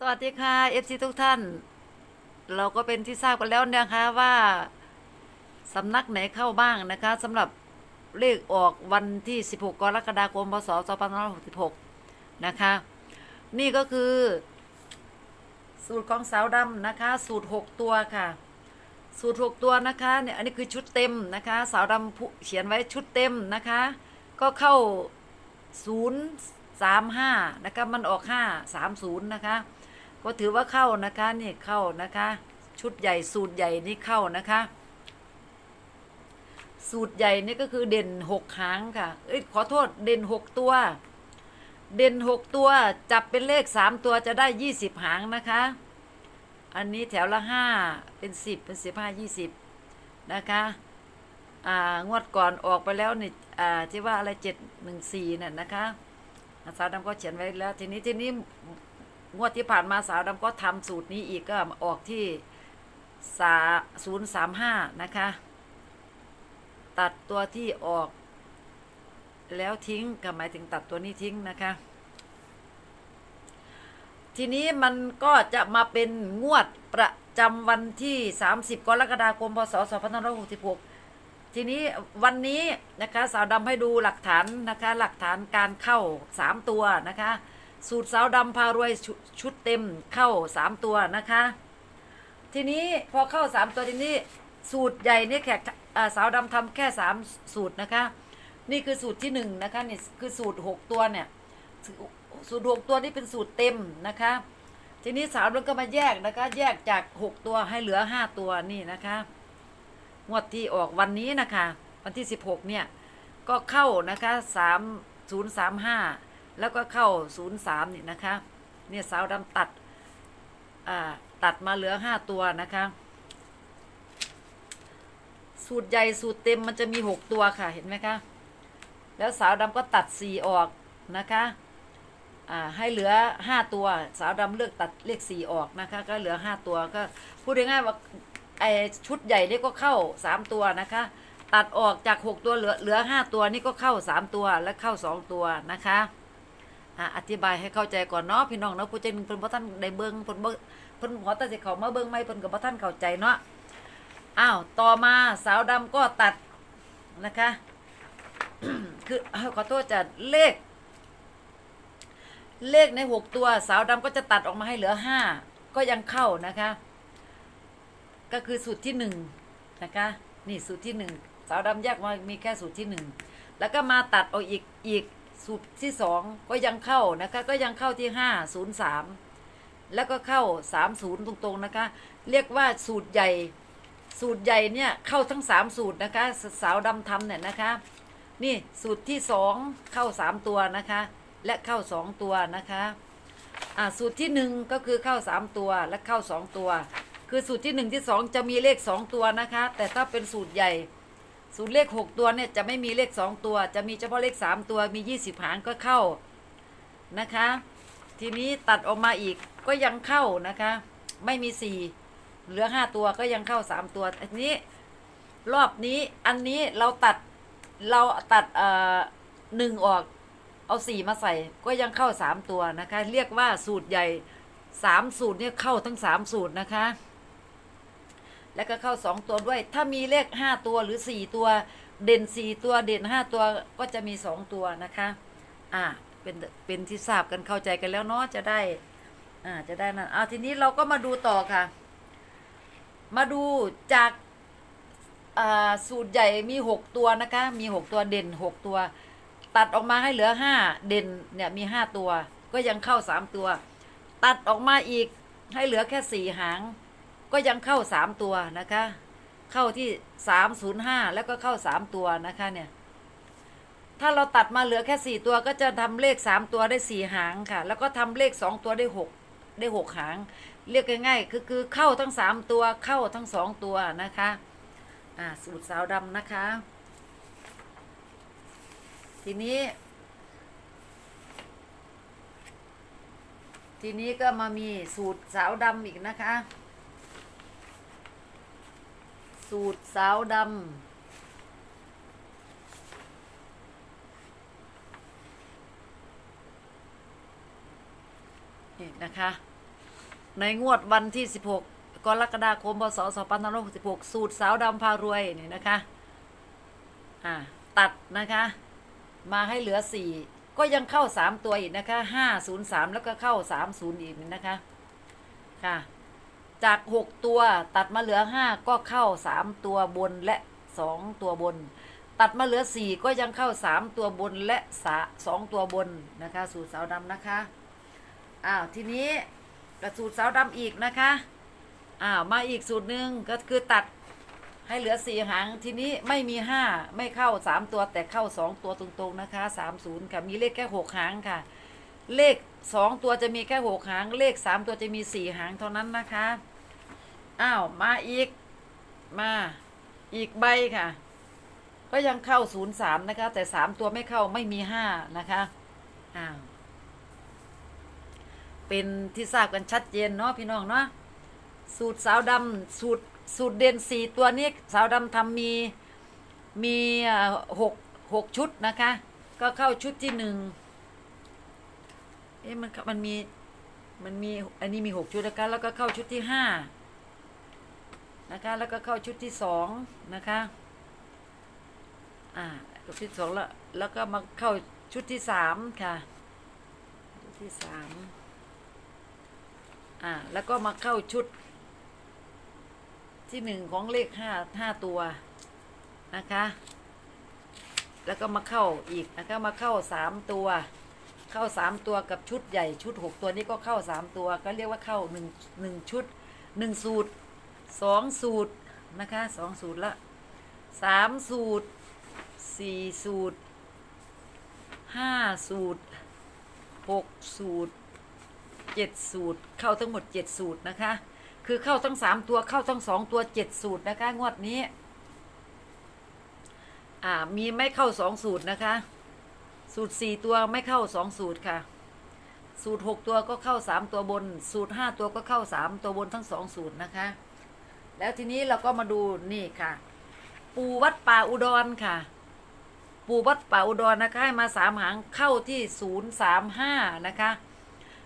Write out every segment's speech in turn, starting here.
สวัสดีค่ะ FC ทุกท่าน เราก็เป็นที่ทราบกันแล้วนะคะว่าสำนักไหนเข้าบ้างนะคะสำหรับเลขออกวันที่ 16 กรกฎาคม พศ 2566 นะคะ นี่ก็คือ สูตรของสาวดำนะคะ สูตร 6 ตัวค่ะ สูตร 6 ตัวนะคะเนี่ยอันนี้คือชุดเต็มนะคะ สาวดำเขียนไว้ชุดเต็มนะคะ ก็เข้า 0 3 5นะคะมันออก 5 3 0นะคะ ก็ถือว่าเข้านะคะนี่เข้านะคะ ชุดใหญ่สูตรใหญ่นี่เข้านะคะ สูตรใหญ่นี่ก็คือเด่นหกหางค่ะ เอ้ยขอโทษเด่นหกตัว เด่นหกตัวจับเป็นเลขสามตัวจะได้ยี่สิบหางนะคะ อันนี้แถวละห้าเป็นสิบเป็นสิบห้ายี่สิบนะคะอ่างวดก่อนออกไปแล้วนี่อ่าที่ว่าอะไรเจ็ดหนึ่งสี่น่ะนะคะ สาวดำก็เขียนไว้แล้ว ทีนี้ทีนี้งวดที่ผ่านมาสาวดำก็ทำสูตรนี้อีกก็ออกที่สาศูนย์สามห้านะคะ ตัดตัวที่ออก แล้วทิ้งก็หมายถึงตัดตัวนี้ทิ้งนะคะ ทีนี้มันก็จะมาเป็นงวดประจำวันที่ 30 กรกฎาคมพศ2566 ทีนี้วันนี้นะคะสาวดำให้ดูหลักฐานนะคะ หลักฐานการเข้า 3 ตัวนะคะ สูตรสาวดำพารวยชชุดเต็มเข้า 3 ตัวนะคะ ทีนี้พอเข้า 3 ตัวทีนี้สูตรใหญ่เนี่ยแขกสาวดำทำแค่ 3 สูตรนะคะ นี่คือสูตรที่1นะคะนี่คือสูตร 6 ตัวเนี่ยสูตรหกตัวนี่เป็นสูตรเต็มนะคะ ทีนี้สาวดำก็มาแยกนะคะ แยกจาก 6 ตัวให้เหลือ 5 ตัวนี่นะคะ งวดที่ออกวันนี้นะคะ วันที่ 16 เนี่ย ก็เข้านะคะ 3 0 3 5 แล้วก็เข้า 0 3นี่นะคะ เนี่ยสาวดำตัดตัดมาเหลือ 5 ตัวนะคะ สูตรใหญ่สูตรเต็มมันจะมี 6 ตัวค่ะเห็นไหมคะ แล้วสาวดำก็ตัด 4 ออกนะคะให้เหลือ 5 ตัว สาวดำเลือกตัดเลข4ออกนะคะ ก็เหลือ 5 ตัวก็พูดง่ายๆว่า ไอชุดใหญ่นี่ก็เข้า3ตัวนะคะ ตัดออกจาก6ตัวเหลือเหลือ5ตัวนี่ก็เข้า3ตัวและเข้า2ตัวนะคะอธิบายให้เข้าใจก่อนเนาะพี่น้องเนาะผู้ใจหนึ่งเพิ่นบ่ท่านได้เบิ่งเพิ่นบ่เพิ่นขอตัดสิเขามาเบิ่งไม่เพิ่นก็บ่ท่านเข้าใจเนาะอ้าวต่อมาสาวดำก็ตัดนะคะ คือขอโทษจะเลข เลขในหกตัว สาวดำก็จะตัดออกมาให้เหลือห้าก็ยังเข้านะคะ ก็คือสูตรที่หนึ่งนะคะนี่สูตรที่หนึ่งสาวดำแยกมามีแค่สูตรที่หนึ่งแล้วก็มาตัดเอาอีกอีกสูตรที่สองก็ยังเข้านะคะก็ยังเข้าที่ห้าศูนย์สามแล้วก็เข้าสามศูนย์ตรงๆนะคะ เรียกว่าสูตรใหญ่ สูตรใหญ่เนี่ยเข้าทั้งสามสูตรนะคะ สาวดำทำเนี่ยนะคะนี่สูตรที่สองเข้าสามตัวนะคะ และเข้าสองตัวนะคะอ่าสูตรที่หนึ่งก็คือเข้าสามตัวและเข้าสองตัว คือสูตรที่หนึ่งที่สองจะมีเลขสองตัวนะคะ แต่ถ้าเป็นสูตรใหญ่ สูตรเลขหกตัวเนี่ยจะไม่มีเลขสองตัว จะมีเฉพาะเลขสามตัวมียี่สิบหางก็เข้านะคะ ทีนี้ตัดออกมาอีกก็ยังเข้านะคะ ไม่มีสี่เหลือห้าตัวก็ยังเข้าสามตัวอันนี้รอบนี้อันนี้เราตัดเราตัดเอ่อหนึ่งออกเอาสี่มาใส่ก็ยังเข้าสามตัวนะคะ เรียกว่าสูตรใหญ่สามสูตรเนี่ยเข้าทั้งสามสูตรนะคะ แล้วก็เข้าสองตัวด้วย ถ้ามีเลขห้าตัวหรือสี่ตัวเด่นสี่ตัวเด่นห้าตัวก็จะมีสองตัวนะคะ อ่าเป็นเป็นที่ทราบกันเข้าใจกันแล้วเนาะจะได้ อ่าจะได้นั่นเอาทีนี้เราก็มาดูต่อค่ะ มาดูจากอ่าสูตรใหญ่มีหกตัวนะคะ มีหกตัวเด่นหกตัว ตัดออกมาให้เหลือห้าเด่นเนี่ยมีห้าตัว ก็ยังเข้าสามตัว ตัดออกมาอีกให้เหลือแค่สี่หาง ก็ยังเข้าสามตัวนะคะ เข้าที่สามศูนย์ห้าแล้วก็เข้าสามตัวนะคะเนี่ย ถ้าเราตัดมาเหลือแค่สี่ตัวก็จะทำเลขสามตัวได้สี่หางค่ะ แล้วก็ทำเลขสองตัวได้หกได้หกหาง เรียกง่ายๆคือคือเข้าทั้งสามตัวเข้าทั้งสองตัวนะคะ อ่าสูตรสาวดำนะคะ ทีนี้ทีนี้ก็มามีสูตรสาวดำอีกนะคะ สูตรสาวดำนี่นะคะ ในงวดวันที่ 16 กรกฎาคมพศ2566 สูตรสาวดำพารวย นี่นะคะ อ่า ตัดนะคะ มาให้เหลือ 4 ก็ยังเข้า 3 ตัวอีกนะคะ 503 แล้วก็เข้า 30 อีกนะคะ ค่ะ จาก 6 ตัวตัดมาเหลือ 5 ก็เข้า 3 ตัวบนและ 2 ตัวบน ตัดมาเหลือ 4 ก็ยังเข้า 3 ตัวบนและสา2ตัวบนนะคะ สูตรสาวดำนะคะอ้าวทีนี้กระสูตรสาวดำอีกนะคะอ้าวมาอีกสูตรหนึ่งก็คือตัดให้เหลือสี่หางทีนี้ไม่มีห้าไม่เข้าสามตัวแต่เข้าสองตัวตรงๆนะคะสามศูนย์ค่ะมีเลขแค่หกหางค่ะ เลข สองตัวจะมีแค่หกหาง เลขสามตัวจะมีสี่หางเท่านั้นนะคะ อ้าว มาอีก มาอีกใบค่ะ ก็ยังเข้าศูนย์สามนะคะ แต่สามตัวไม่เข้าไม่มีห้านะคะอ้าวเป็นที่ทราบกันชัดเจนเนาะพี่น้องเนาะสูตรสาวดำสูตรสูตรเด่นสี่ตัวนี้สาวดำทำมีมีหกหกชุดนะคะ ก็เข้าชุดที่หนึ่ง เอ๊ะมันมันมีมันมีอันนี้มีหกชุดนะคะแล้วก็เข้าชุดที่ห้านะคะแล้วก็เข้าชุดที่สองนะคะอ่าชุดที่สองแล้วแล้วก็มาเข้าชุดที่สามค่ะชุดที่สามอ่าแล้วก็มาเข้าชุดที่หนึ่งของเลขห้าห้าตัวนะคะ แล้วก็มาเข้าอีกนะคะมาเข้าสามตัว เข้าสามตัวกับชุดใหญ่ชุดหกตัวนี้ก็เข้าสามตัวก็เรียกว่าเข้าหนึ่งหนึ่งชุดหนึ่งสูตรสองสูตรนะคะสองสูตรละสามสูตรสี่สูตรห้าสูตรหกสูตรเจ็ดสูตร เข้าทั้งหมดเจ็ดสูตรนะคะ คือเข้าทั้งสามตัวเข้าทั้งสองตัวเจ็ดสูตรนะคะงวดนี้ อ่ามีไม่เข้าสองสูตรนะคะ สูตรสี่ตัวไม่เข้าสองสูตรค่ะ สูตรหกตัวก็เข้าสามตัวบน สูตรห้าตัวก็เข้าสามตัวบนทั้งสองสูตรนะคะ แล้วทีนี้เราก็มาดูนี่ค่ะ ปูวัดป่าอุดรค่ะ ปูวัดป่าอุดรนะคะให้มาสามหางเข้าที่ศูนย์สามห้านะคะ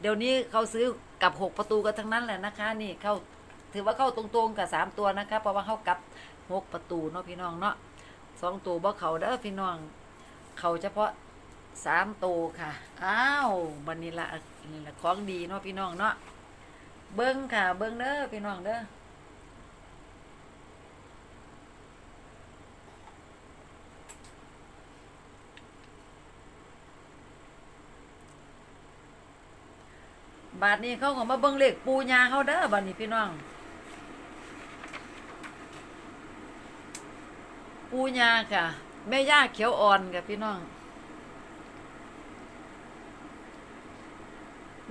เดี๋ยวนี้เขาซื้อกับหกประตูกันทั้งนั้นแหละนะคะ นี่เข้าถือว่าเข้าตรงๆกับสามตัวนะคะ เพราะว่าเข้ากับหกประตูเนาะพี่น้องเนาะสองตัวบ่เขาเด้อพี่น้อง เขาเฉพาะ สามโตค่ะ อ้าวบันนี้ละนี่ละของดีเนาะพี่น้องเนาะ เบิ้งค่ะ เบิ้งเด้อพี่น้องเด้อบัดนี้เขาก็มาเบิ้งเลขปูยาเขาเด้อบัดนี้พี่น้อง ปูยาค่ะ แม่ย่าเขียวอ่อนค่ะพี่น้อง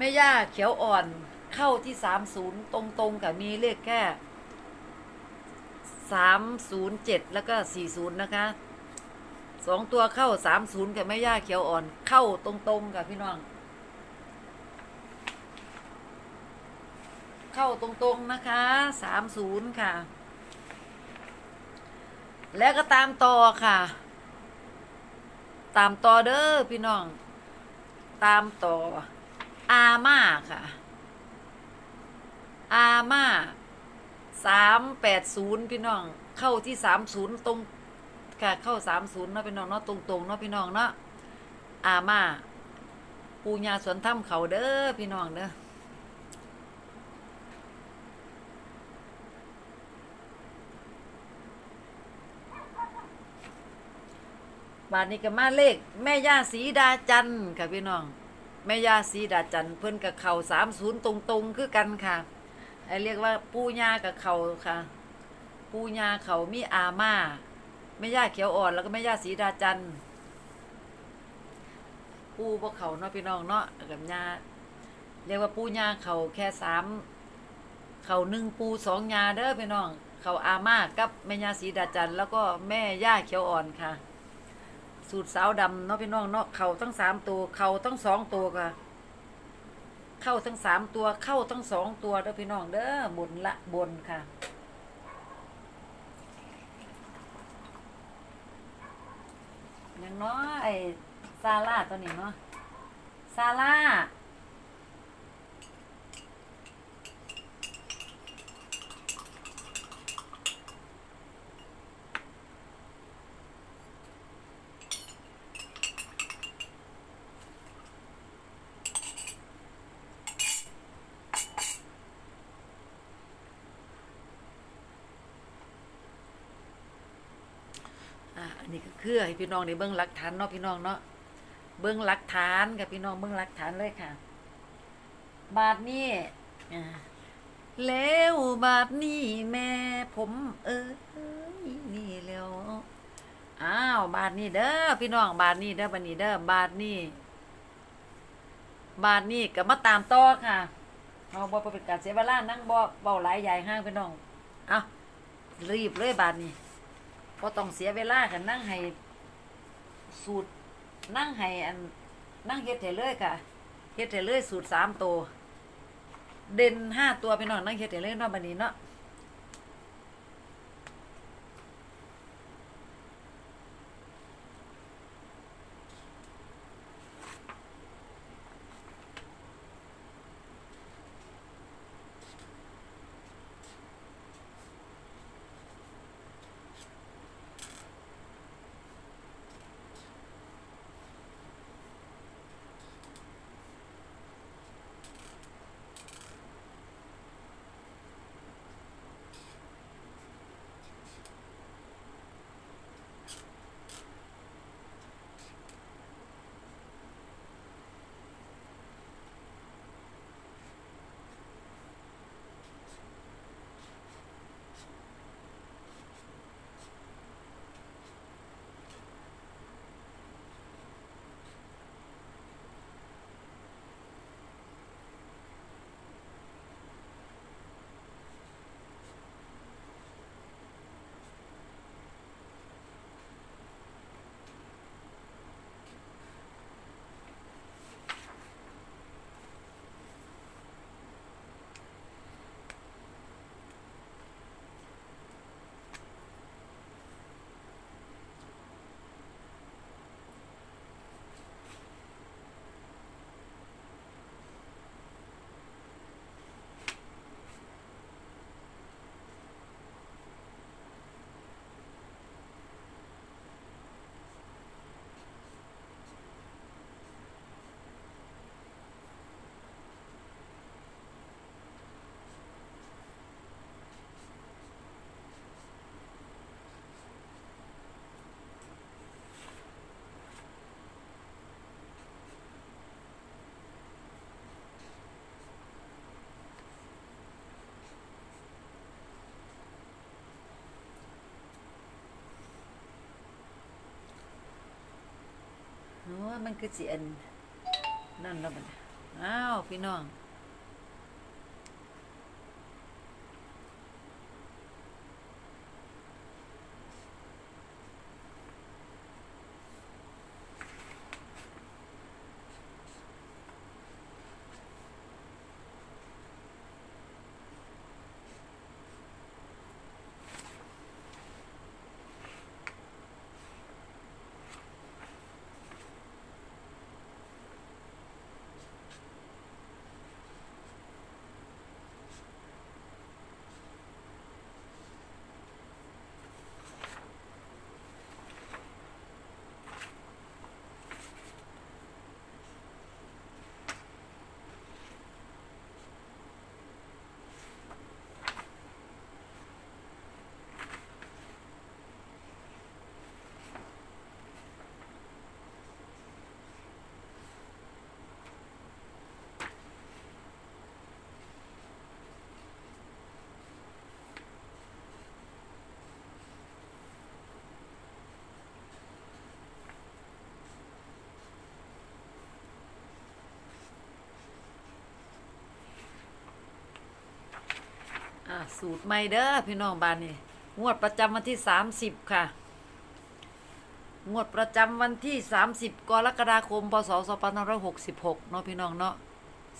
ม่ย่าเขียวอ่อนเข้าที่สามศูนย์ตรงๆกับมีเลขแค่สามศูนย์เจ็ดแล้วก็สี่ศูนย์นะคะสองตัวเข้าสามศูนย์กับแม่ย่าเขียวอ่อน เข้าตรงๆกับพี่น้อง เข้าตรงๆนะคะสามศูนย์ค่ะ แล้วก็ตามต่อค่ะ ตามต่อเด้อพี่น้อง ตามต่อ อาม่าค่ะ อาม่าสามแปดศูนย์พี่น้อง เข้าที่สามศูนย์ตรงค่ะเข้าสามศูนย์เนาะพี่น้องเนาะตรงๆเนาะพี่น้องเนาะอาม่าปูญาสวนถ้ำเขาเด้อพี่น้องเด้อบาทนี้ก็มาเลข แม่ย่าสีดาจันค่ะพี่น้อง แม่ย่าสีดาจันทร์เพิ่อนกับเขาสามศูนย์ตรงๆ คือกันค่ะไอเรียกว่าปูญากับเขาค่ะ ปูญาเขามีอาม่าแม่ย่าเขียวอ่อนแล้วก็แม่ย่าสีดาจันทร์ปูพวกเขาเนาะพี่น้องเนาะกับญาเรียกว่าปูญาเขาแค่สามเขาหนึ่งปูสองญาเด้อพี่น้อง เขาอาม่ากับแม่ย่าสีดาจันทร์แล้วก็แม่ย่าเขียวอ่อนค่ะ สูตรสาวดำเนาะพี่น้องเนาะเข่าทั้งสามตัวเข่าทั้งสองตัวค่ะ เข้าทั้งสามตัวเข้าทั้งสองตัวเด้อพี่น้องเด้อบนละบนค่ะอย่างน้อยไอ้ซาร่าตัวนี้เนาะซาร่า นี่อให้พี่น้องได้เบิ่งหลักฐานเนาะพี่น้องเนาะเบิ่งหลักฐานกับพี่น้องเบิ่งหลักฐานเลยค่ะ บาทนี้แล้วบาทนี้แม่ผมเอ้ยนี่แล้วอ้าวบาทนี้เด้อพี่น้องบาทนี้เด้อบาทนี้เด้อบาทนี้บาทนี้ก็มาตามต่อค่ะเอาบ่เป็นการเสียเวลานั่งบ่เบาหลายใหญ่ห้างพี่น้องเอารีบเลยบาทนี้ บ่ต้องเสียเวลากันนั่งให้สูตรนั่งให้อันนั่งเฮ็ดให้เลยค่ะเฮ็ดให้เลยสูตรสามตัวเด่นห้าตัวไปน้องนั่งเฮ็ดให้เลยเนาะบัดนี้เนาะ มันคือสิอันนั่นแล้วมันอ้าวพี่น้อง สูตรใหม่เด้อพี่น้องบ้านนี่งวดประจำวันที่สามสิบค่ะ งวดประจำวันที่สามสิบกรกฎาคม พศสองพันหกสิบหกเนาะพี่น้องเนาะ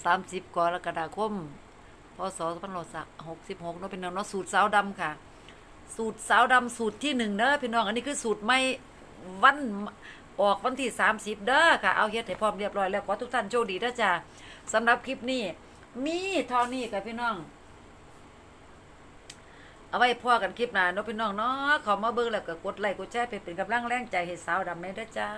สามสิบกรกฎาคม พศสองพันหกสิบหกเนาะพี่น้องเนาะสูตรสาวดำค่ะ สูตรสาวดำสูตรที่หนึ่งเด้อพี่น้อง อันนี้คือสูตรไม่วันออกวันที่สามสิบเด้อค่ะ เอาเฮ็ดให้พร้อมเรียบร้อยแล้วขอทุกท่านโชคดีเด้อจ้าสำหรับคลิปนี้มีเท่านี้ค่ะพี่น้อง เอาไว้พ่อกันคลิปหน้าเนาะพี่น้องเนาะขอมาเบิ่งแล้วก็กดไลค์กดแชร์เป็นกำลังแรงใจให้สาวดำแม่ด้อจ้า